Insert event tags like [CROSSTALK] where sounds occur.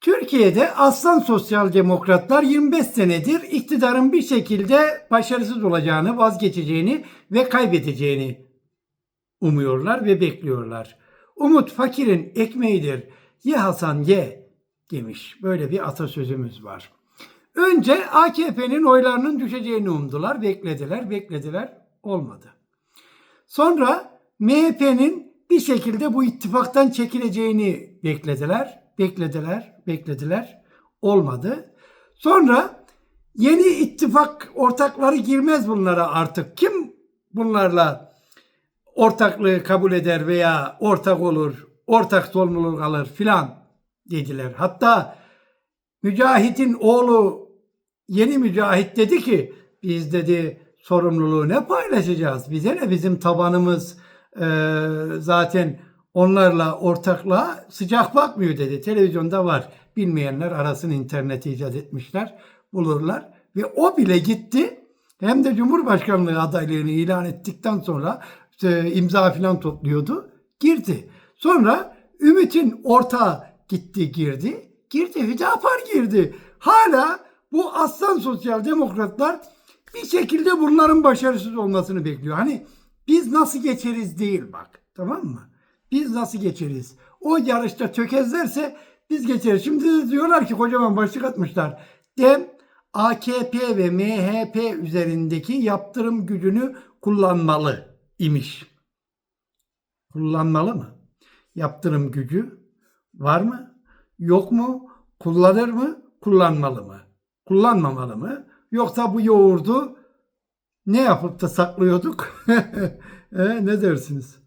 Türkiye'de aslan sosyal demokratlar 25 senedir iktidarın bir şekilde başarısız olacağını, vazgeçeceğini ve kaybedeceğini umuyorlar ve bekliyorlar. Umut fakirin ekmeğidir. Ye Hasan ye demiş. Böyle bir atasözümüz var. Önce AKP'nin oylarının düşeceğini umdular, beklediler, beklediler, olmadı. Sonra MHP'nin bir şekilde bu ittifaktan çekileceğini beklediler, beklediler, beklediler, olmadı. Sonra yeni ittifak ortakları girmez bunlara artık. Kim bunlarla ortaklığı kabul eder veya ortak olur, ortak sorumluluk alır filan dediler. Hatta Mücahit'in oğlu yeni Mücahit dedi ki biz dedi sorumluluğu ne paylaşacağız? Bize ne bizim tabanımız e, zaten onlarla ortaklığa sıcak bakmıyor dedi. Televizyonda var. Bilmeyenler arasın interneti icat etmişler. Bulurlar. Ve o bile gitti. Hem de Cumhurbaşkanlığı adaylığını ilan ettikten sonra e, imza falan topluyordu. Girdi. Sonra Ümit'in ortağı gitti girdi. Girdi. Hüdapar girdi. Hala bu aslan sosyal demokratlar bir şekilde bunların başarısız olmasını bekliyor. Hani biz nasıl geçeriz değil bak. Tamam mı? Biz nasıl geçeriz? O yarışta tökezlerse biz geçeriz. Şimdi diyorlar ki kocaman başlık atmışlar. Dem AKP ve MHP üzerindeki yaptırım gücünü kullanmalı imiş. Kullanmalı mı? Yaptırım gücü var mı? Yok mu? Kullanır mı? Kullanmalı mı? Kullanmamalı mı? Yoksa bu yoğurdu ne yapıp da saklıyorduk? [LAUGHS] e, ne dersiniz?